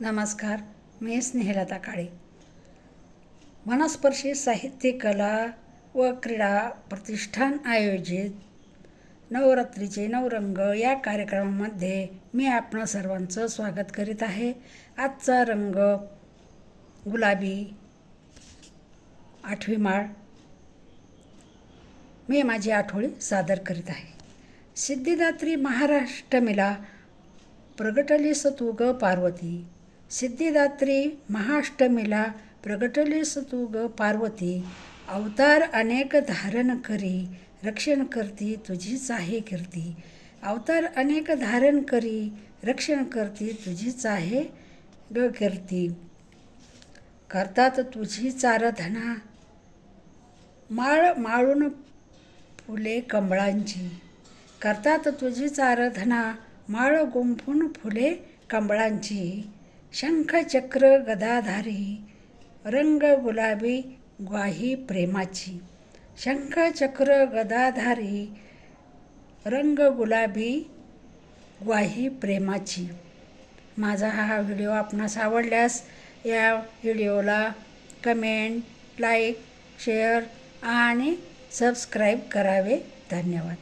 नमस्कार मी स्नेहलता काळे. मनस्पर्शी साहित्य कला व क्रीडा प्रतिष्ठान आयोजित नवरात्रीचे नवरंग या कार्यक्रमामध्ये मी आपण सर्वांचं स्वागत करीत आहे. आजचा रंग गुलाबी आठवी माळ. मी माझी आठवळी सादर करीत आहे. सिद्धिदात्री महाराष्ट्रमीला प्रगटली सतुग पार्वती. सिद्धिदात्री महाअष्टमीला प्रगटलीस तू ग पार्वती अवतार अनेक धारण करी रक्षण करती तुझीच आहे कीर्ती. अवतार अनेक धारण करी रक्षण करती तुझीच आहे ग कीर्ती. करतात तुझी चारधना माळ माळून फुले कमळांची. करतात तुझी चारधना माळ गुंफून फुले कमळांची. शंखचक्र गदाधारी रंग गुलाबी ग्वाही प्रेमाची. शंखचक्र गदाधारी रंग गुलाबी ग्वाही प्रेमाची. माझा हा व्हिडिओ आपणास आवडल्यास या व्हिडिओला कमेंट लाईक शेअर आणि सबस्क्राईब करावे. धन्यवाद.